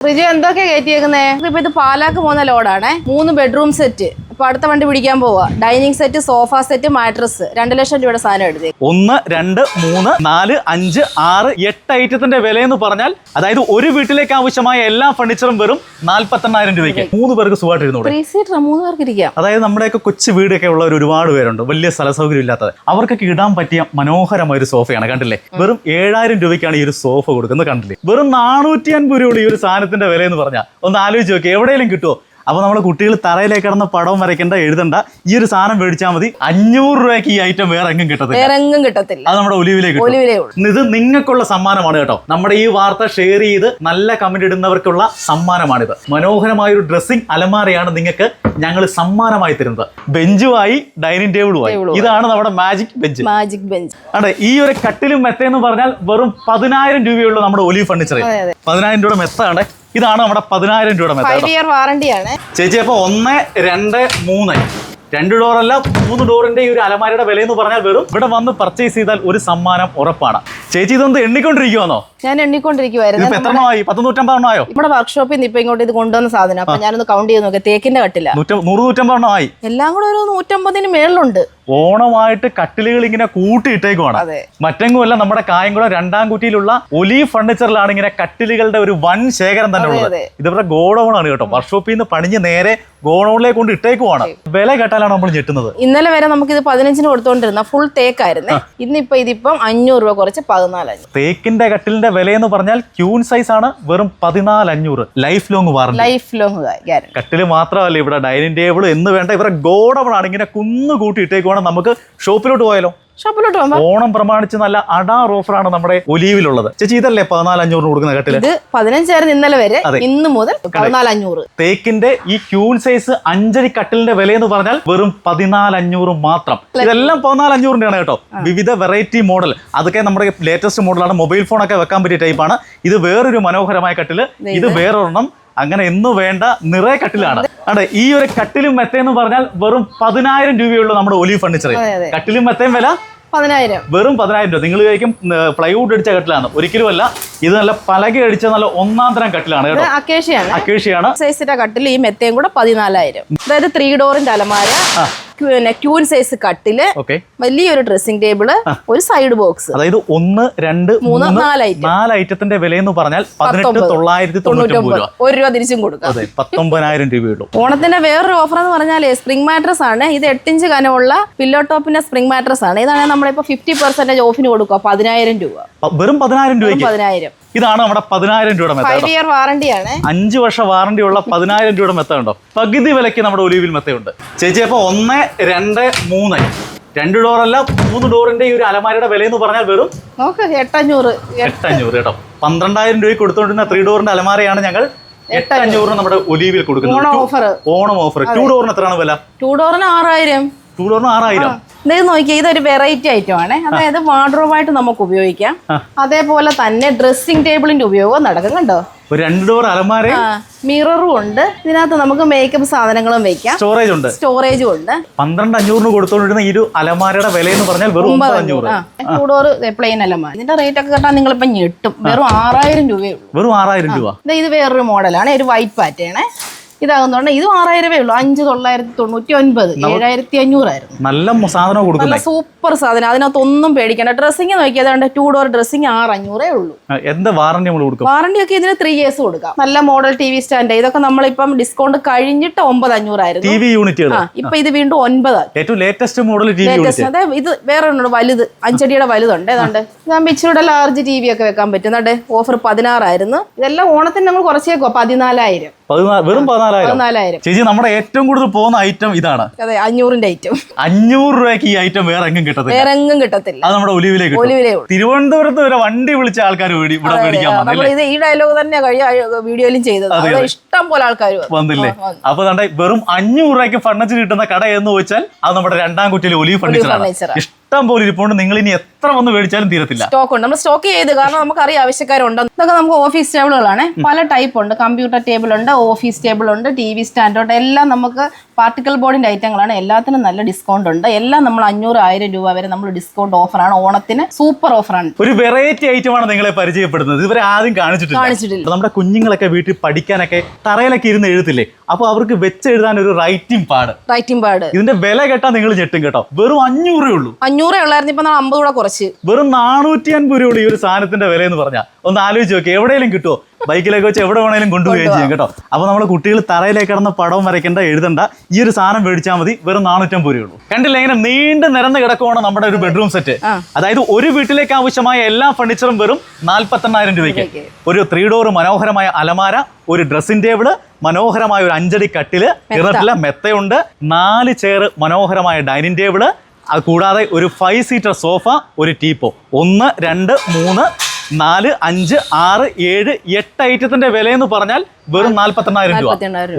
റിജു എന്തൊക്കെയാ കയറ്റിയേക്കുന്നേ? ഇപ്പൊ ഇത് പാലാക്ക് പോകുന്ന ലോഡാണേ മൂന്ന് ബെഡ്റൂം സെറ്റ് അപ്പൊ അടുത്ത വണ്ടി പിടിക്കാൻ പോവാ. Dining set sofa set mattress. രണ്ട് ലക്ഷം രൂപയുടെ സാധനം എടുത്തേ. ഒന്ന് രണ്ട് മൂന്ന് നാല് അഞ്ച് ആറ് എട്ട് ഐറ്റത്തിന്റെ വില എന്ന് പറഞ്ഞാൽ അതായത് ഒരു വീട്ടിലേക്ക് ആവശ്യമായ എല്ലാ ഫർണിച്ചറും വെറും നാല്പത്തെണ്ണായിരം രൂപയ്ക്ക്. മൂന്ന് പേർക്ക് സുഖമായിട്ട് ഇരുന്നു ത്രീ സീറ്റർ മൂന്ന് പേർക്ക് ഇരിക്കാം. അതായത് നമ്മുടെയൊക്കെ കൊച്ചു വീടൊക്കെ ഉള്ളവർ ഒരുപാട് പേരുണ്ട്. വലിയ സ്ഥല സൗകര്യം ഇല്ലാത്തത്. അവർക്കൊക്കെ ഇടാൻ പറ്റിയ മനോഹരമായ ഒരു സോഫയാണ് കണ്ടില്ലേ? വെറും ഏഴായിരം രൂപയ്ക്കാണ് ഈ ഒരു സോഫ കൊടുക്കുന്നത് കണ്ടില്ലേ? വെറും നാനൂറ്റി അൻപത് രൂപയുടെ ഈ ഒരു സാധനത്തിന്റെ വില എന്ന് പറഞ്ഞാൽ ഒന്ന് ആലോചിച്ച് നോക്കി എവിടെയെങ്കിലും കിട്ടുമോ അപ്പോൾ നമ്മൾ കുട്ടികൾ തറയിലേക്ക് കിടന്ന് പടവും വരയ്ക്കേണ്ട എഴുതണ്ട. ഈ ഒരു സാധനം മേടിച്ചാൽ മതി. അഞ്ഞൂറ് രൂപയ്ക്ക് ഈ ഐറ്റം വേറെ എങ്ങും കിട്ടത്തില്ല. വേറെ എങ്ങും കിട്ടത്തില്ല. അത് നമ്മുടെ ഒലിവിലേക്ക് ഇത് നിങ്ങൾക്കുള്ള സമ്മാനമാണ് കേട്ടോ. നമ്മുടെ ഈ വാർത്ത ഷെയർ ചെയ്ത് നല്ല കമന്റ് ഇടുന്നവർക്കുള്ള സമ്മാനമാണിത്. മനോഹരമായ ഒരു ഡ്രസ്സിംഗ് അലമാരയാണ് നിങ്ങൾക്ക് ഞങ്ങൾ സമ്മാനമായി തരുന്നത്. ബെഞ്ചുമായി ഡൈനിങ് ടേബിളുമായി. ഇതാണ് നമ്മുടെ മാജിക് ബെഞ്ച് മാജിക് ബെഞ്ച് അതെ ഈ ഒരു കട്ടിലും മെത്തയെന്ന് പറഞ്ഞാൽ വെറും പതിനായിരം രൂപയുള്ള നമ്മുടെ ഒലിവ് ഫർണിച്ചർ പതിനായിരം രൂപയുടെ മെത്ത ആണ് ഇതാണ് നമ്മുടെ പതിനായിരം രൂപയുടെ ചേച്ചി അപ്പൊ ഒന്ന് രണ്ട് മൂന്ന്. രണ്ട് ഡോറല്ല മൂന്ന് ഡോറിന്റെ ഈ ഒരു അലമാരയുടെ വില എന്ന് പറഞ്ഞാൽ വെറും ഇവിടെ വന്ന് പർച്ചേസ് ചെയ്താൽ ഒരു സമ്മാനം ഉറപ്പാണ്. ചേച്ചി ഇതൊന്ന് എണ്ണിക്കൊണ്ടിരിക്കുവാണോ ഞാൻ എണ്ണിക്കൊണ്ടിരിക്കുവായിരുന്നു. ഇതിപ്പോ എത്ര ആയി പത്ത് നൂറ്റമ്പതെണ്ണമായോ നമ്മുടെ വർക്ക്ഷോപ്പിൽ നിന്ന് ഇപ്പൊ ഇങ്ങോട്ട് ഇത് കൊണ്ടുവന്ന സാധനം. അപ്പൊ ഞാനൊന്ന് കൗണ്ട് ചെയ്ത് നോക്കാം. തേക്കിന്റെ കട്ടില. നൂറ് നൂറ്റമ്പതെണ്ണമായി എല്ലാം കൂടെ ഒരു നൂറ്റമ്പതിന് മേളിലുണ്ട്. ഓണമായിട്ട് കട്ടിലുകൾ ഇങ്ങനെ കൂട്ടിയിട്ടേക്കുവാണ്. മറ്റെങ്ങുമല്ല നമ്മുടെ കായംകുളം രണ്ടാം കുറ്റിയിലുള്ള ഒലീവ് ഫർണിച്ചറിലാണ് ഇങ്ങനെ കട്ടിലുകളുടെ ഒരു വൻ ശേഖരം തന്നെ ഉള്ളത്. ഇതിവിടെ ഗോഡൌൺ ആണ് കേട്ടോ. വർക്ക്ഷോപ്പിൽ നിന്ന് പണിഞ്ഞ് നേരെ ഗോഡൌണിലേക്ക് കൊണ്ട് ഇട്ടേക്കുവാണ്. വില കേട്ടാലാണ് നമ്മൾ ഞെട്ടുന്നത്. ഇന്നലെ വരെ നമുക്ക് ഇത് പതിനഞ്ചിന് കൊടുത്തോണ്ടിരുന്ന ഫുൾ തേക്കായിരുന്നേ ഇന്നിപ്പോ ഇതിപ്പം അഞ്ഞൂറ് രൂപ കുറച്ച് പതിനാലഞ്ഞൂറ് തേക്കിന്റെ കട്ടിലിന്റെ വില എന്ന് പറഞ്ഞാൽ ക്യൂൺ സൈസ് ആണ് വെറും പതിനാല് അഞ്ഞൂറ് life long warranty life long കട്ടിൽ മാത്രമല്ല ഇവിടെ ഡൈനിങ് ടേബിൾ എന്ന് വേണ്ട ഇവരുടെ ഗോഡവൺ ആണ്. ഇങ്ങനെ കുന്നു കൂട്ടി ഇട്ടേക്കുവാണെങ്കിൽ നമുക്ക് ഷോപ്പിലോട്ട് പോയാലോ? ഷോപ്പിലോട്ട് ഓണം പ്രമാണിച്ച് നല്ല അടാർ ഓഫറാണ് നമ്മുടെ ഒലീവിലുള്ളത്. ചേച്ചി ഇതല്ലേ പതിനാല് അഞ്ഞൂറിന് കൊടുക്കുന്ന കട്ടിൽ? ഇത് പതിനഞ്ചായിരുന്നു ഇന്നലെ വരെ. ഇന്ന് മുതൽ പതിനാലഞ്ഞൂറ്. തേക്കിന്റെ ഈ ക്യൂൺ സൈസ് അഞ്ചരി കട്ടിലിന്റെ വില എന്ന് പറഞ്ഞാൽ വെറും പതിനാല് അഞ്ഞൂറ് മാത്രം ഇതെല്ലാം പതിനാല് അഞ്ഞൂറിന്റെ ആണ് കേട്ടോ വിവിധ വെറൈറ്റി മോഡൽ അതൊക്കെ നമ്മുടെ ലേറ്റസ്റ്റ് മോഡലാണ് മൊബൈൽ ഫോൺ ഒക്കെ വെക്കാൻ പറ്റിയ ടൈപ്പാണ് ഇത് വേറൊരു മനോഹരമായ കട്ടിൽ. ഇത് വേറൊരെണ്ണം. അങ്ങനെ എന്നു വേണ്ട നിറയെ കട്ടിലാണ്. അതെ. ഈ ഒരു കട്ടിലും മെത്തയെന്ന് പറഞ്ഞാൽ വെറും പതിനായിരം രൂപയുള്ള നമ്മുടെ ഒലീവ് ഫർണിച്ചർ. കട്ടിലും മെത്തയും വില പതിനായിരം. വെറും പതിനായിരം രൂപ. നിങ്ങൾ കഴിക്കും പ്ലൈവുഡ് അടിച്ച കട്ടിലാണ്. ഒരിക്കലുമല്ല ഇത് നല്ല പലക അടിച്ച നല്ല ഒന്നാം തരം കട്ടിലാണ് കേട്ടോ. അക്കേഷ്യയാണ്. അക്കേഷ്യയാണ്. സൈസിന്റെ കട്ടിൽ ഈ മെത്തയും കൂടെ പതിനാലായിരം. അതായത് ത്രീ ഡോറിന്റെ അലമാര. ക്യൂൻ സൈസ് കട്ടിൽ വലിയൊരു ഡ്രസ്സിംഗ് ടേബിൾ ഒരു സൈഡ് ബോക്സ് അതായത് ഒന്ന് രണ്ട് മൂന്ന് നാല്. ഐറ്റത്തിന്റെ വില എന്ന് പറഞ്ഞാൽ പതിനെട്ട്. തൊള്ളായിരത്തി തൊണ്ണൂറ്റൊമ്പത് ഒരു രൂപ തിരിച്ചും കൊടുക്കാം. അതെ പത്തൊമ്പതിനായിരം രൂപയുള്ളൂ ഓണത്തിന്റെ വേറൊരു ഓഫർ എന്ന് പറഞ്ഞാൽ സ്പ്രിംഗ് മാട്രസ് ആണ്. ഇത് എട്ടിഞ്ച് കനമുള്ള പില്ലോ ടോപ്പിന്റെ സ്പ്രിംഗ് മാട്രസ് ആണ്. ഇതാണ് നമ്മളിപ്പോ ഫിഫ്റ്റി പെർസെന്റേജ് ഓഫിന് കൊടുക്കുക പതിനായിരം രൂപ. വെറും പതിനായിരം രൂപ പതിനായിരം. ഇതാണ് നമ്മുടെ പതിനായിരം രൂപയുടെ മെത്ത അഞ്ച് വർഷ വാറണ്ടി ഉള്ള പതിനായിരം രൂപയുടെ മെത്ത ഉണ്ടോ? പകുതി വിലയ്ക്ക് നമ്മുടെ ഒലിവിൽ മെത്തയുണ്ട് ചേച്ചി അപ്പൊ ഒന്ന് രണ്ട് മൂന്ന്. രണ്ട് ഡോറല്ല മൂന്ന് ഡോറിന്റെ ഈ ഒരു അലമാരയുടെ വില എന്ന് പറഞ്ഞാൽ വെറും എട്ടഞ്ഞൂറ്. എട്ടഞ്ഞൂറ് കേട്ടോ. പന്ത്രണ്ടായിരം രൂപ കൊടുത്തുകൊണ്ടിരുന്ന ത്രീ ഡോറിന്റെ അലമാരയാണ് ഞങ്ങൾ എട്ടഞ്ഞൂറ് നമ്മുടെ ഒലിവിൽ കൊടുക്കുന്നത്. Onam offer Onam offer two ഡോറിന് എത്രയാണ് വില? ടൂ ഡോറിന് ആറായിരം. ടു ഡോറിന് ആറായിരം. ഇത് നോക്കിയാൽ ഇതൊരു വെറൈറ്റി ഐറ്റം ആണ്. അതായത് വാർഡ്രോബായിട്ട് നമുക്ക് ഉപയോഗിക്കാം. അതേപോലെ തന്നെ ഡ്രസ്സിംഗ് ടേബിളിന്റെ ഉപയോഗം നടക്കും കണ്ടോ? രണ്ട് ഡോർ അലമാര മിററും ഉണ്ട്. ഇതിനകത്ത് നമുക്ക് മേക്കപ്പ് സാധനങ്ങളും വെക്കാം. സ്റ്റോറേജ് ഉണ്ട്. സ്റ്റോറേജും ഉണ്ട്. പന്ത്രണ്ട് അഞ്ഞൂറിന് കൊടുത്തോണ്ടിരുന്ന ഈ ഒരു അലമാരയുടെ വില എന്ന് പറഞ്ഞാൽ വെറും ഒമ്പത് അഞ്ഞൂറ്. ടൂ ഡോർ പ്ലെയിൻ അലമാര. ഇതിന്റെ റേറ്റ് ഒക്കെ കേട്ടാൽ നിങ്ങളിപ്പോ ഞെട്ടും. വെറും ആറായിരം രൂപയുള്ളൂ വെറും ആറായിരം രൂപ. ഇത് വേറൊരു മോഡലാണ് ഒരു വൈറ്റ് പാറ്റേൺ ഇതാകുന്നതുകൊണ്ട് ഇതും ആറായിരമേ ഉള്ളൂ. അഞ്ച് തൊള്ളായിരത്തി തൊണ്ണൂറ്റി ഒൻപത് ഏഴായിരത്തി അഞ്ഞൂറായിരുന്നു. നല്ല സാധനം നല്ല കൊടുക്കുന്നത് സൂപ്പർ സാധനം. അതിനകത്ത് ഒന്നും പേടിക്കണ്ട. ഡ്രസ്സിങ് നോക്കിയത് അതുകൊണ്ട് ടൂ ഡോർ ഡ്രസ്സിങ് ആറ് അഞ്ഞൂറേ ഉള്ളൂ. എന്താ വാറണ്ടി നമ്മൾ കൊടുക്കും? വാറണ്ടി ഒക്കെ ഇതിന് ത്രീ ഇയേഴ്സ് കൊടുക്കാം. നല്ല മോഡൽ ടി വി സ്റ്റാൻഡ് ഇതൊക്കെ നമ്മളിപ്പം ഡിസ്കൗണ്ട് കഴിഞ്ഞിട്ട് ഒമ്പത് അഞ്ഞൂറായിരുന്നു ടി വി യൂണിറ്റുകൾ ഇപ്പൊ ഇത് വീണ്ടും ഒൻപത് ഏറ്റവും ലേറ്റസ്റ്റ് മോഡൽ ലേറ്റസ്റ്റ് അതെ ഇത് വേറെ ഒന്നുണ്ട് വലുത്. അഞ്ചടിയുടെ വലുതുണ്ട്. ഏതാണ്ട്. ഞാൻ ഇച്ചിരിയുടെ ലാർജ് ടി വി ഒക്കെ വെക്കാൻ പറ്റും. ഓഫർ പതിനാറായിരുന്നു. ഇതെല്ലാം ഓണത്തിന് നമ്മൾ കുറച്ചേക്കോ പതിനാലായിരം. പതിനാല് വെറും പതിനാലായിരം. ചേച്ചി നമ്മുടെ ഏറ്റവും കൂടുതൽ പോകുന്ന ഐറ്റം ഇതാണ്. അതെ അഞ്ഞൂറിന്റെ ഐറ്റം അഞ്ഞൂറ് രൂപയ്ക്ക് ഈ ഐറ്റം വേറെ എങ്ങും കിട്ടത്തില്ല. വേറെ എങ്ങും കിട്ടത്തില്ല. അത് നമ്മുടെ ഒലിവിലേക്ക് തിരുവനന്തപുരത്ത് വരെ വണ്ടി വിളിച്ച ആൾക്കാർ ഇവിടെ മേടിക്കാൻ ഇത് ഈ ഡയലോഗ് തന്നെ കഴിഞ്ഞ വീഡിയോയിലും ചെയ്തത്. ഇഷ്ടം പോലെ ആൾക്കാർ വന്നില്ലേ? അപ്പൊ വെറും അഞ്ഞൂറ് രൂപയ്ക്ക് ഫർണിച്ചർ കിട്ടുന്ന കട എന്ന് വെച്ചാൽ അത് നമ്മുടെ രണ്ടാം കുറ്റിയിലെ ഒലിവ് ഫർണിച്ചർ ആണ്. ഇഷ്ടം പോലും ഇരിപ്പുണ്ട്. നിങ്ങൾ ഇനി എത്ര വന്ന് മേടിച്ചാലും തീരത്തില്ല. സ്റ്റോക്ക് ഉണ്ട്. നമ്മൾ സ്റ്റോക്ക് ചെയ്ത് കാരണം നമുക്ക് അറിയാം ആവശ്യക്കാരുണ്ട്. ഇതൊക്കെ നമുക്ക് ഓഫീസ് ടേബിളുകളാണ് പല ടൈപ്പ് ഉണ്ട്. കമ്പ്യൂട്ടർ ടേബിൾ ഉണ്ട് ഓഫീസ് ടേബിൾ ഉണ്ട് ടി വി സ്റ്റാൻഡ് ഉണ്ട്. എല്ലാം നമുക്ക് പാർട്ടിക്കൽ ബോർഡിന്റെ ഐറ്റങ്ങളാണ് എല്ലാത്തിനും നല്ല ഡിസ്കൗണ്ട് ഉണ്ട്. എല്ലാം നമ്മൾ അഞ്ഞൂറ് ആയിരം രൂപ വരെ നമ്മൾ ഡിസ്കൗണ്ട് ഓഫറാണ് ഓണത്തിന് സൂപ്പർ ഓഫറാണ് ഒരു വെറൈറ്റി ഐറ്റമാണ് നിങ്ങളെ പരിചയപ്പെടുന്നത് ഇവരെ ആദ്യം കാണിച്ചിട്ടില്ല. കാണിച്ചിട്ടില്ല. നമ്മുടെ കുഞ്ഞുങ്ങളൊക്കെ വീട്ടിൽ പഠിക്കാനൊക്കെ തറയിലൊക്കെ ഇരുന്ന് എഴുതില്ലേ അപ്പൊ അവർക്ക് വെച്ചെഴുതാൻ ഒരു റൈറ്റിംഗ് പാട് റൈറ്റിംഗ് പാഡ് ഇതിന്റെ വില കേട്ടാ നിങ്ങൾ ഞെട്ടും കേട്ടോ. വെറും അഞ്ഞൂറേ ഉള്ളൂ. അഞ്ഞൂറേ ഉള്ളായിരുന്നു ഇപ്പൊ നമ്മൾ അമ്പത് കൂടെ കുറച്ച്. വെറും നാനൂറ്റി അൻപത് രൂപ ഈ ഒരു സാധനത്തിന്റെ വില എന്ന് പറഞ്ഞാൽ ഒന്ന് ആലോചിച്ച് നോക്കി എവിടെയെങ്കിലും കിട്ടുമോ ബൈക്കിലേക്ക് വെച്ച് എവിടെ വേണേലും കൊണ്ടുപോവുകയും ചെയ്യും കേട്ടോ. അപ്പൊ നമ്മുടെ കുട്ടികൾ തറയിലേക്ക് കിടന്ന് പടവും വരയ്ക്കേണ്ട എഴുതണ്ട ഈ ഒരു സാധനം മേടിച്ചാൽ മതി വെറും നാനൂറ്റമ്പത് രൂപയുള്ളൂ കണ്ടില്ല ഇങ്ങനെ നീണ്ടു നിരന്ന് കിടക്കുവാണ് നമ്മുടെ ഒരു ബെഡ്റൂം സെറ്റ് അതായത് ഒരു വീട്ടിലേക്ക് ആവശ്യമായ എല്ലാ ഫർണിച്ചറും വെറും നാൽപ്പത്തെണ്ണായിരം രൂപയ്ക്ക്. രൂപയ്ക്ക്. ഒരു ത്രീ ഡോർ മനോഹരമായ അലമാര ഒരു ഡ്രസ്സിംഗ് ടേബിൾ മനോഹരമായ ഒരു അഞ്ചടി കട്ടിൽ ഇറട്ടില്ല മെത്തയുണ്ട് നാല് ചെയർ മനോഹരമായ ഡൈനിങ് ടേബിൾ അത് കൂടാതെ ഒരു ഫൈവ് സീറ്റർ സോഫ ഒരു ടീപ്പോ. ഒന്ന് രണ്ട് മൂന്ന് നാല് അഞ്ച് ആറ് ഏഴ് എട്ട് ഐറ്റത്തിന്റെ വില എന്ന് പറഞ്ഞാൽ വെറും നാൽപ്പത്തെണ്ണായിരം രൂപ.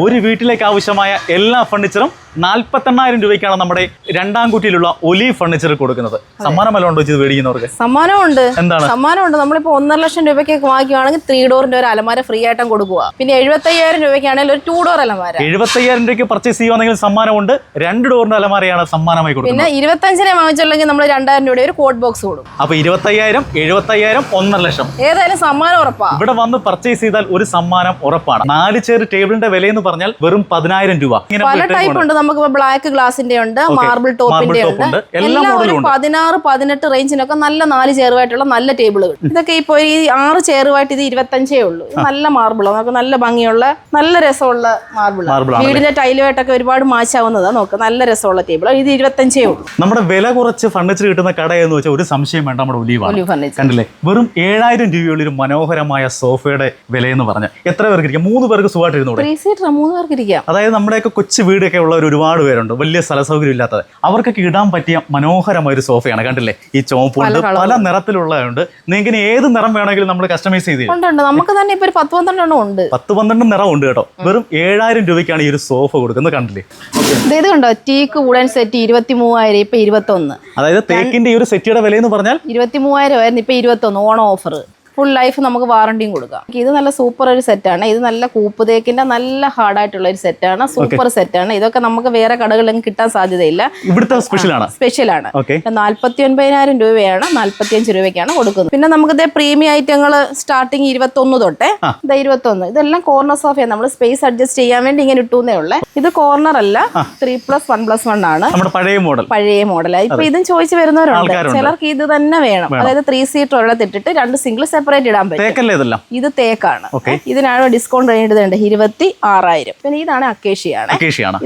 ഒരു വീട്ടിലേക്ക് ആവശ്യമായ എല്ലാ ഫർണിച്ചറും നാൽപ്പത്തെണ്ണായിരം രൂപയ്ക്കാണ് നമ്മുടെ രണ്ടാം കുട്ടിയിലുള്ള ഒലി ഫർണിച്ചർ കൊടുക്കുന്നത്. സമ്മാനമല്ല ഉണ്ടോ ഇത് മേടിക്കുന്നവർക്ക്? സമ്മാനമുണ്ട്. എന്താണ്? സമ്മാനമുണ്ട്. നമ്മളിപ്പോ ഒന്നര ലക്ഷം രൂപയ്ക്ക് വാങ്ങിക്കുവാണെങ്കിൽ ത്രീ ഡോറിന്റെ ഒരു അലമാര ഫ്രീ ആയിട്ടും കൊടുക്കുക പിന്നെ എഴുപത്തയ്യായിരം രൂപയ്ക്കാണെങ്കിൽ ഒരു ടൂ ഡോർ അലമാര. എഴുപത്തയ്യായിരം രൂപയ്ക്ക് പർച്ചേസ് ചെയ്യുവാണെങ്കിൽ സമ്മാനമുണ്ട്. രണ്ട് ഡോറിന്റെ അലമാരയാണ് സമ്മാനമായി കൊടുക്കുന്നത്. പിന്നെ ഇരുപത്തഞ്ചിനെ വാങ്ങിച്ചുള്ളെങ്കിൽ നമ്മൾ രണ്ടായിരം രൂപയുടെ ഒരു കോഡ് ബോക്സ് കൊടുക്കും അപ്പൊ ഇരുപത്തയ്യായിരം എഴുപത്തയ്യായിരം ഒന്നര ലക്ഷം. ഏതായാലും സമ്മാനം ഉറപ്പാണ് ഇവിടെ വന്ന് പർച്ചേസ് ചെയ്താൽ ഒരു സമ്മാനം ഉറപ്പാണ്. നാല് ചെയർ ടേബിളിന്റെ വില എന്ന് പറഞ്ഞാൽ വെറും പതിനായിരം രൂപ. പല ടൈപ്പ് ഉണ്ട്. നമുക്ക് ബ്ലാക്ക് ഗ്ലാസിന്റെ ഉണ്ട് മാർബിൾ ടോപ്പിന്റെ ഉണ്ട്. എല്ലാ ഒരു പതിനാറ് പതിനെട്ട് റേഞ്ചിനൊക്കെ നല്ല നാല് ചെയറുമായിട്ടുള്ള നല്ല ടേബിളുകൾ ഇതൊക്കെ ഇപ്പോ ഈ ആറ് ചെയറുമായിട്ട് ഇത് ഇരുപത്തഞ്ചേ ഉള്ളൂ. നല്ല മാർബിളാണ് നമുക്ക് നല്ല ഭംഗിയുള്ള നല്ല രസമുള്ള മാർബിൾ വീടിന്റെ ടൈലുമായിട്ടൊക്കെ ഒരുപാട് മാച്ചാവുന്നതാണ് നോക്ക്. നല്ല രസമുള്ള ടേബിൾ ഇത് ഇരുപത്തഞ്ചേ ഉള്ളൂ. നമ്മുടെ വില കുറച്ച് ഫർണിച്ചർ കിട്ടുന്ന കട എന്ന് വെച്ചാൽ ഒരു സംശയം വേണ്ട നമ്മുടെ ഒലീവാണ്. ഒലിവ് ഫർണിച്ചർ കണ്ടില്ലേ? വെറും ഏഴായിരം രൂപയുള്ള ഒരു മനോഹരമായ സോഫയുടെ വില എന്ന് പറഞ്ഞാൽ എത്ര പേർക്ക് ഇരിക്കാം മൂന്ന് പേർക്ക് സുഖമായിട്ട് അതായത് നമ്മുടെയൊക്കെ കൊച്ചു വീടൊക്കെ ഉള്ളവർ ഒരുപാട് പേരുണ്ട്. വലിയ സ്ഥല സൗകര്യം ഇല്ലാത്തത് അവർക്കൊക്കെ ഇടാൻ പറ്റിയ മനോഹരമായ ഒരു സോഫയാണ്. കണ്ടില്ലേ? ഈ ചോപ്പുണ്ട് പല നിറത്തിലുള്ളതുണ്ട്. നിങ്ങൾക്ക് ഏത് നിറം വേണമെങ്കിലും നമ്മൾ കസ്റ്റമൈസ് ചെയ്ത് നമുക്ക് തന്നെ ഇപ്പൊ പത്ത് പന്ത്രണ്ടെണ്ണം ഉണ്ട്. പത്ത് പന്ത്രണ്ട് നിറം ഉണ്ട് കേട്ടോ വെറും ഏഴായിരം രൂപയ്ക്കാണ് ഈ ഒരു സോഫ കൊടുക്കുന്നത്. കണ്ടില്ലേ? ഇത് കണ്ടോ? ടീക്ക് വുഡൻ സെറ്റ് ഇരുപത്തി മൂവായിരം ഇപ്പൊ ഇരുപത്തൊന്ന്. അതായത് തേക്കിന്റെ ഈ ഒരു സെറ്റിയുടെ വില എന്ന് പറഞ്ഞാൽ ഇരുപത്തി മൂവായിരം ആയിരുന്നു ഇപ്പൊ ഇരുപത്തി ഒന്ന് ഓണം ഓഫർ ഫുൾ ലൈഫ് നമുക്ക് വാറണ്ടിയും കൊടുക്കാം. ഇത് നല്ല സൂപ്പർ ഒരു സെറ്റാണ് ഇത് നല്ല കൂപ്പ് തേക്കിന്റെ നല്ല ഹാർഡായിട്ടുള്ള ഒരു സെറ്റാണ് സൂപ്പർ സെറ്റാണ് ഇതൊക്കെ നമുക്ക് വേറെ കടകളിലും കിട്ടാൻ സാധ്യതയില്ല. ഇവിടുത്തെ സ്പെഷ്യലാണ് സ്പെഷ്യലാണ് നാല്പത്തി ഒൻപതിനായിരം രൂപയാണ്. നാല്പത്തിയഞ്ച് രൂപയ്ക്കാണ് കൊടുക്കുന്നത്. പിന്നെ നമുക്ക് ഇതേ പ്രീമിയം ഐറ്റങ്ങൾ സ്റ്റാർട്ടിങ് ഇരുപത്തൊന്ന് തൊട്ടേ. ഇത് ഇരുപത്തൊന്ന്. ഇതെല്ലാം കോർണർ സോഫയാണ് നമ്മൾ സ്പേസ് അഡ്ജസ്റ്റ് ചെയ്യാൻ വേണ്ടി ഇങ്ങനെ ഇട്ടൂന്നേ ഉള്ളേ. ഇത് കോർണർ അല്ല three plus one plus one ആണ്. പഴയ മോഡൽ പഴയ മോഡലാണ് ഇപ്പൊ ഇതും ചോദിച്ചു വരുന്നവരുണ്ട്. ചിലർക്ക് ഇത് തന്നെ വേണം. അതായത് ത്രീ സീറ്റർ ഉള്ളത് ഇട്ടിട്ട് രണ്ട് സിംഗിൾ സെപ്പറേറ്റ് ഇടാൻ പറ്റും. ഇത് തേക്കാണ്. ഇതിനാണ് ഡിസ്കൗണ്ട് കഴിഞ്ഞിട്ടുണ്ട് ഇരുപത്തി ആറായിരം പിന്നെ ഇതാണ് അക്കേഷിയാണ്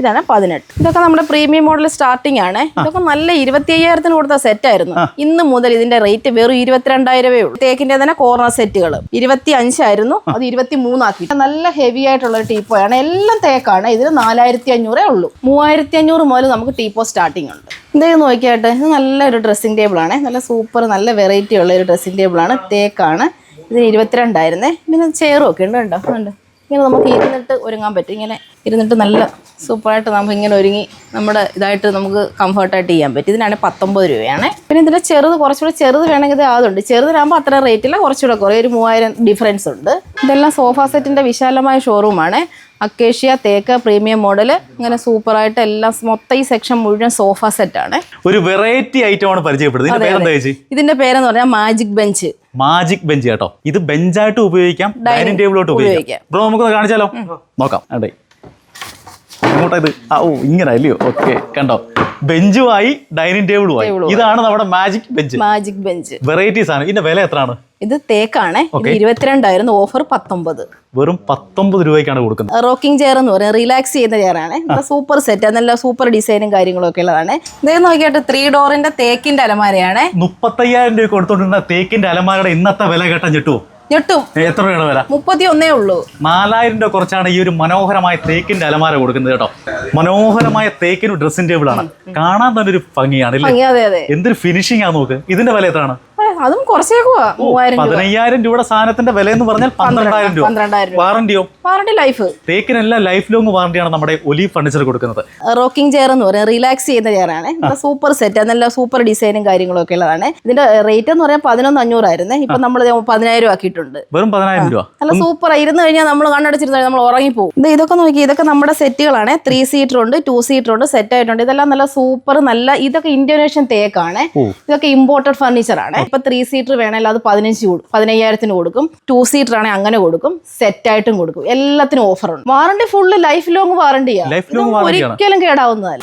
ഇതാണ് പതിനെട്ട്. ഇതൊക്കെ നമ്മുടെ പ്രീമിയം മോഡൽ സ്റ്റാർട്ടിംഗ് ആണ്. ഇതൊക്കെ നല്ല ഇരുപത്തി അയ്യായിരത്തിന് കൊടുത്ത സെറ്റ് ആയിരുന്നു. ഇന്ന് മുതൽ ഇതിന്റെ റേറ്റ് വെറും ഇരുപത്തിരണ്ടായിരമേ ഉള്ളൂ. തേക്കിന്റെ തന്നെ കോർണർ സെറ്റുകൾ ഇരുപത്തി അഞ്ചായിരുന്നു അത് ഇരുപത്തി മൂന്നാക്കി നല്ല ഹെവി ആയിട്ടുള്ള ഒരു ടീപ്പോയാണ് എല്ലാം തേക്കാണ്. ഇതിന് നാലായിരത്തി അഞ്ഞൂറേ ഉള്ളൂ. മൂവായിരത്തി അഞ്ഞൂറ് മുതൽ നമുക്ക് ടീപ്പോ സ്റ്റാർട്ടിംഗ് ഉണ്ട്. എന്തെങ്കിലും നോക്കിയാട്ടെ. ഇത് നല്ലൊരു ഡ്രസ്സിംഗ് ടേബിൾ ആണ്. നല്ല സൂപ്പർ നല്ല വെറൈറ്റി ഉള്ള ഒരു ഡ്രസ്സിംഗ് ടേബിൾ ആണ്. തേക്കാണ്. ഇതിന് ഇരുപത്തിരണ്ടായിരുന്നേ. പിന്നെ ചെയറും ഒക്കെ ഉണ്ട് കേട്ടോ ഉണ്ട്. ഇങ്ങനെ നമുക്ക് ഇരുന്നിട്ട് ഒരുങ്ങാൻ പറ്റും. ഇങ്ങനെ ഇരുന്നിട്ട് നല്ല സൂപ്പറായിട്ട് നമുക്ക് ഇങ്ങനെ ഒരുങ്ങി നമ്മുടെ ഇതായിട്ട് നമുക്ക് കംഫർട്ടായിട്ട് ചെയ്യാൻ പറ്റും. ഇതിനാണ് പത്തൊമ്പത് രൂപയാണ്. പിന്നെ ഇതിന്റെ ചെറുത് കുറച്ചുകൂടെ ചെറുത് വേണമെങ്കിൽ അതുണ്ട് ചെറുതിനാകുമ്പോൾ അത്ര റേറ്റില്ല കുറച്ചുകൂടെ കുറേ ഒരു മൂവായിരം ഡിഫറൻസ് ഉണ്ട്. ഇതെല്ലാം സോഫ സെറ്റിന്റെ വിശാലമായ ഷോറൂമാണ് അക്കേഷ്യ തേക്ക് പ്രീമിയം മോഡൽ ഇങ്ങനെ സൂപ്പറായിട്ട് എല്ലാം മൊത്തം ഈ സെക്ഷൻ മുഴുവൻ സോഫ സെറ്റ് ആണ്. ഒരു വെറൈറ്റി ഐറ്റം ആണ് പരിചയപ്പെടുന്നത്. ഇതിന്റെ പേരെന്ന് പറഞ്ഞാൽ മാജിക് ബെഞ്ച് മാജിക് ബെഞ്ച് കേട്ടോ. ഇത് ബെഞ്ചായിട്ട് ഉപയോഗിക്കാം ഡൈനിങ് ടേബിളോട്ട് ഉപയോഗിക്കാം. ബ്രോ നമുക്ക് കാണിച്ചാലോ? നോക്കാം. അതെ. ഇത്. ആ ഓ ഇങ്ങനെ അല്ലയോ ഓക്കെ കണ്ടോ? ബെഞ്ചുമായി ഡൈനിങ് ടേബിളുമായി ഇതാണ് നമ്മുടെ magic bench magic bench varieties ആണ്. ഇതിന്റെ വില എത്രയാണ്? ഇത് തേക്കാണ്. ഇത് ഇരുപത്തിരണ്ടായിരുന്നു ഓഫർ പത്തൊമ്പത്. വെറും പത്തൊമ്പത് രൂപയ്ക്കാണ് കൊടുക്കുന്നത്. റോക്കിംഗ് ചെയർ എന്ന് പറയുന്നത് റിലാക്സ് ചെയ്യുന്ന ചെയറാണ് സൂപ്പർ സെറ്റ് നല്ല സൂപ്പർ ഡിസൈനും കാര്യങ്ങളും ഒക്കെ ഉള്ളതാണ്. ഇത് നോക്കിയിട്ട് ത്രീ ഡോറിന്റെ തേക്കിന്റെ അലമാരയാണ്. മുപ്പത്തയ്യായിരം രൂപ കൊടുത്തോണ്ടിരുന്ന തേക്കിന്റെ അലമാരയുടെ ഇന്നത്തെ വില കേട്ടാ ഞെട്ടുവോ? ഞെട്ടും. എത്ര രൂപയുടെ വില? മുപ്പത്തി ഒന്നേ ഉള്ളൂ. നാലായിരം രൂപ കുറച്ചാണ് ഈ ഒരു മനോഹരമായ തേക്കിന്റെ അലമാര കൊടുക്കുന്നത് കേട്ടോ. മനോഹരമായ തേക്കിന് ഡ്രസ്സിംഗ് ടേബിൾ ആണ്. കാണാൻ തന്നെ ഒരു ഭംഗിയാണ് എന്തൊരു ഫിനിഷിംഗ് ആ നോക്ക്. ഇതിന്റെ വില എത്രയാണ്? അതും കുറച്ചേക്കുവാ മൂവായിരം പതിനയ്യായിരം രൂപയുടെ സാധനത്തിന്റെ വില എന്ന് പറഞ്ഞാൽ പന്ത്രണ്ടായിരം രൂപ. പന്ത്രണ്ടായിരം രൂപ. വാറണ്ടിയോ വാറണ്ടി ലൈഫ് തേക്കിനെല്ലാം ലൈഫ് ലോങ് വാറണ്ടിയാണ് നമ്മുടെ ഒലി ഫർണിച്ചർ കൊടുക്കുന്നത്. റോക്കിംഗ് ചെയർ എന്ന് പറയുന്നത് റിലാക്സ് ചെയ്യുന്ന ചെയറാണ് സൂപ്പർ സെറ്റ് നല്ല സൂപ്പർ ഡിസൈനും കാര്യങ്ങളും ഒക്കെ ഉള്ളതാണ്. ഇതിന്റെ റേറ്റ് എന്ന് പറയാൻ പതിനൊന്ന് അഞ്ഞൂറായിരുന്നേ ഇപ്പൊ നമ്മൾ പതിനായിരം ആക്കിയിട്ടുണ്ട്. വെറും പതിനായിരം രൂപ. നല്ല സൂപ്പർ ഇരുന്ന് കഴിഞ്ഞാൽ നമ്മൾ കണ്ണടച്ചിരുന്ന നമ്മൾ ഉറങ്ങിപ്പോകും ഇത് ഇതൊക്കെ നോക്കി ഇതൊക്കെ നമ്മുടെ സെറ്റുകളാണ് ത്രീ സീറ്റർ ഉണ്ട് ടു സീറ്റർ ഉണ്ട് സെറ്റ് ആയിട്ടുണ്ട്. ഇതെല്ലാം നല്ല സൂപ്പർ നല്ല ഇതൊക്കെ ഇൻഡോനേഷ്യൻ തേക്കാണ്. ഇതൊക്കെ ഇമ്പോർട്ടഡ് ഫർണിച്ചർ ആണ്. ഇപ്പൊ ത്രീ സീറ്റർ വേണമെങ്കിൽ അത് പതിനഞ്ച് കൊടുക്കും പതിനയ്യായിരത്തിന് കൊടുക്കും. ടു സീറ്റർ ആണെങ്കിൽ അങ്ങനെ കൊടുക്കും. സെറ്റ് ആയിട്ടും കൊടുക്കും. എല്ലാത്തിനും ഓഫർ ഉണ്ട്. വാറണ്ടി ഫുള്ള് ലൈഫ് ലോങ് വാറണ്ടിയാണ് ആണ്. ഒരിക്കലും കേടാവുന്നതല്ല.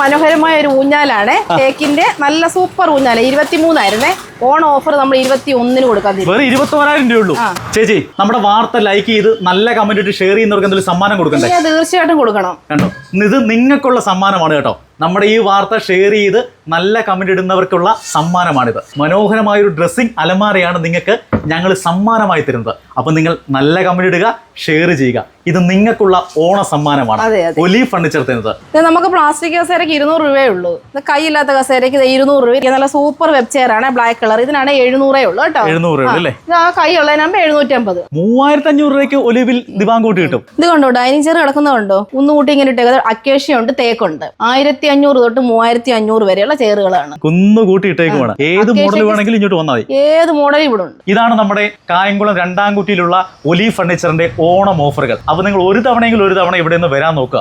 മനോഹരമായ ഒരു ഊഞ്ഞാലാണ്. തേക്കിന്റെ നല്ല സൂപ്പർ ഊഞ്ഞാല. ഇരുപത്തിമൂന്നായിരുന്നേ. ഓൺ ഓഫർ നമ്മൾ ഇരുപത്തി ഒന്നിന് കൊടുക്കാൻ. വെറും ഇരുപത്തോരായിരം രൂപയുള്ളൂ. ചേച്ചി നമ്മുടെ വാർത്ത ലൈക്ക് ചെയ്ത് നല്ല കമന്റ് ഷെയർ ചെയ്യുന്നവർക്ക് എന്തെങ്കിലും സമ്മാനം കൊടുക്കണ്ടേ? തീർച്ചയായിട്ടും കൊടുക്കണം. കണ്ടോ? ഇത് നിങ്ങൾക്കുള്ള സമ്മാനമാണ് കേട്ടോ. നമ്മുടെ ഈ വാർത്ത ഷെയർ ചെയ്ത് നല്ല കമന്റ് ഇടുന്നവർക്കുള്ള സമ്മാനമാണിത്. മനോഹരമായൊരു ഡ്രസ്സിംഗ് അലമാരയാണ് നിങ്ങൾക്ക് ഞങ്ങൾ സമ്മാനമായി തരുന്നത്. അപ്പോൾ നിങ്ങൾ നല്ല കമന്റ് ഇടുക ഷെയർ ചെയ്യുക. ഇത് നിങ്ങൾക്കുള്ള ഓണ സമ്മാനമാണ്. ഒലി ഫർണിച്ചർ തരുന്നത് നമുക്ക് പ്ലാസ്റ്റിക് കസേരയ്ക്ക് ഇരുന്നൂറ് രൂപയേ ഉള്ളൂ. കൈയില്ലാത്ത കസേരയ്ക്ക് ഇരുന്നൂറ് രൂപ. നല്ല സൂപ്പർ വെബ് ചെയർ ആണ് ബ്ലാക്ക് കളർ ഇതിനാണ് എഴുന്നൂറേ ഉള്ളൂ കേട്ടോ. എഴുന്നൂറ് രൂപ അല്ലേ? ആ കൈ ഉള്ളതിനാകുമ്പോൾ എഴുന്നൂറ്റമ്പത്. മൂവായിരത്തി അഞ്ഞൂറ് രൂപയ്ക്ക് ഒലിവിൽ ദിവാങ്കൂട്ടി കിട്ടും ഇത് കണ്ടോ ഡൈനിങ് ചെയർ കിടക്കുന്നതുണ്ടോ കുന്നുകൂട്ടി ഇങ്ങനെ ഇട്ടേക്കുന്നത് അക്കേഷ്യ ഉണ്ട് തേക്കുണ്ട്. ആയിരത്തി അഞ്ഞൂറ് തൊട്ട് മൂവായിരത്തി അഞ്ഞൂറ് വരെയുള്ള ചെയറുകളാണ്. കുന്നുകൂട്ടി ഇട്ടേക്കുമാണ് ഏത് മോഡൽ വേണമെങ്കിലും ഇങ്ങോട്ട് വന്നാൽ മതി. ഏത് മോഡൽ ഇവിടെ ഉണ്ട്? ഇതാണ് നമ്മുടെ കായംകുളം രണ്ടാം കുട്ടിയിലുള്ള ഒലി ഫർണിച്ചറിന്റെ ഓണം ഓഫറുകൾ. അപ്പോൾ നിങ്ങൾ ഒരു തവണയെങ്കിലും ഒരു തവണ ഇവിടെ നിന്ന് വരാൻ നോക്കുക.